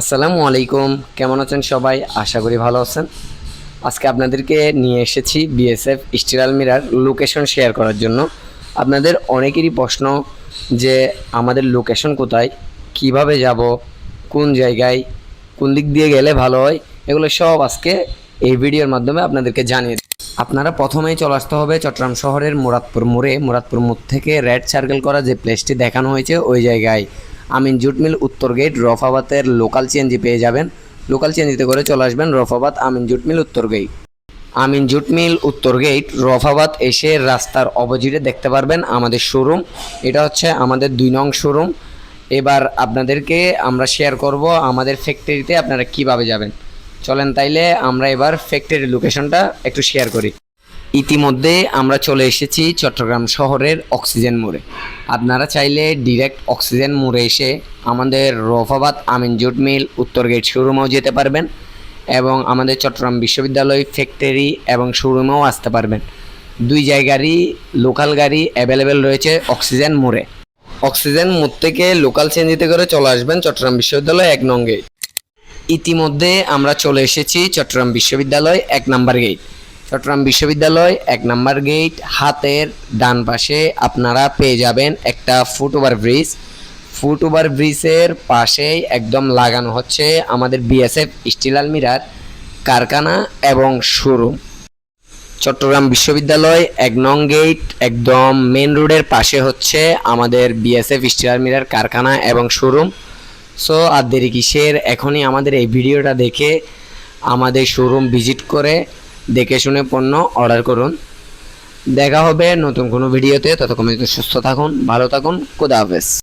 আসসালামু আলাইকুম। কেমন আছেন সবাই? আশা করি ভালো আছেন। আজকে আপনাদেরকে নিয়ে এসেছি বিএসএফ স্টিরাল মিরার লোকেশন শেয়ার করার জন্য। আপনাদের অনেকেরই প্রশ্ন যে আমাদের লোকেশন কোথায়, কীভাবে যাব, কোন জায়গায়, কোন দিক দিয়ে গেলে ভালো হয়, এগুলো সব আজকে এই ভিডিওর মাধ্যমে আপনাদেরকে জানিয়ে। আপনারা প্রথমেই চলে আসতে হবে চট্টগ্রাম শহরের মুরাদপুর মোড়ে। মুরাদপুর মোড় থেকে রেড সার্কেল করা যে প্লেসটি দেখানো হয়েছে, ওই জায়গায়। আমিন জুট মিল, উত্তর গেট, রফাবাতের লোকাল চেঞ্জি পেয়ে যাবেন। লোকাল চেঞ্জিতে করে চলে আসবেন রফাবাদ আমিন জুট মিল, উত্তর গেট। আমিন জুট মিল, উত্তর গেট রফাবাদ এসে রাস্তার অপোজিটে দেখতে পারবেন আমাদের শোরুম এটা হচ্ছে আমাদের দুই নং শোরুম এবার আপনাদেরকে আমরা শেয়ার করব আমাদের ফ্যাক্টরিতে আপনারা কীভাবে যাবেন। চলেন তাইলে আমরা এবার ফ্যাক্টরির লোকেশনটা একটু শেয়ার করি। ইতিমধ্যে আমরা চলে এসেছি চট্টগ্রাম শহরের অক্সিজেন মোড়ে। আপনারা চাইলে ডিরেক্ট অক্সিজেন মোড়ে এসে আমাদের রফাবাদ আমিন জুট মিল, উত্তর গেট শোরুমেও যেতে পারবেন এবং আমাদের চট্টগ্রাম বিশ্ববিদ্যালয় ফ্যাক্টরি এবং শোরুমেও আসতে পারবেন। দুই জায়গারই লোকাল গাড়ি অ্যাভেলেবেল রয়েছে অক্সিজেন মোড়ে। অক্সিজেন মোড় থেকে লোকাল চেঞ্জিতে করে চলে আসবেন চট্টগ্রাম বিশ্ববিদ্যালয় এক নং গেট ইতিমধ্যে আমরা চলে এসেছি চট্টগ্রাম বিশ্ববিদ্যালয় এক নাম্বার গেট চট্টগ্রাম বিশ্ববিদ্যালয়, এক নাম্বার গেট হাতের ডান পাশে আপনারা পেয়ে যাবেন একটা foot over bridge foot over ব্রিজের পাশেই একদম লাগানো হচ্ছে আমাদের বিএসএফ স্টিল আলমিরার কারখানা এবং শোরুম চট্টগ্রাম বিশ্ববিদ্যালয়, এক নং গেট একদম মেন রোডের পাশে হচ্ছে আমাদের বিএসএফ স্টিল আলমিরার কারখানা এবং শোরুম সো আর দেরি কিসের? এখনই আমাদের এই ভিডিওটা দেখে আমাদের শোরুম ভিজিট করে দেখে শুনে পণ্য অর্ডার করুন। দেখা হবে নতুন কোনো ভিডিওতে। ততক্ষণ সুস্থ থাকুন, ভালো থাকুন, খুদা হাফেজ।